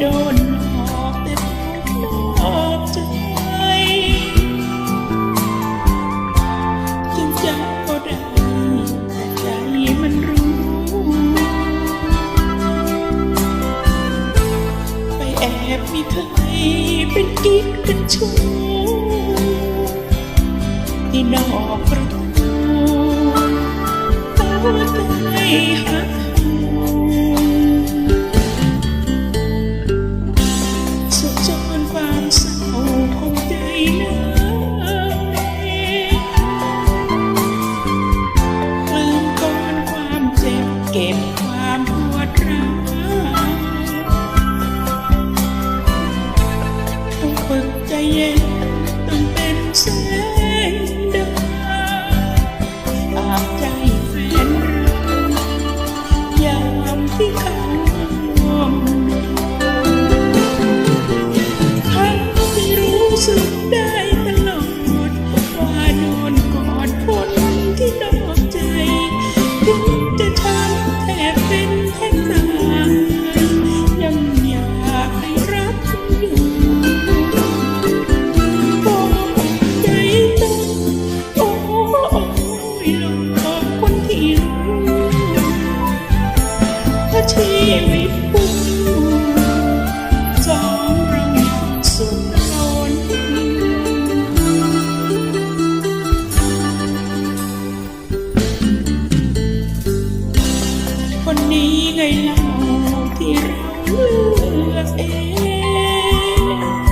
โดนหอกแต่หอกจะไปจนจำกได้แต่ใจมันรู้ ไปแอบมีใครเป็นกิ๊กกันชู้ที่นอกประตู็บความปวดร้าวต้องฝึกใจเย็น ชีวิตพุ่งจอมรมสุขล้นคนนี้ไงเราที่เราเลือกเอง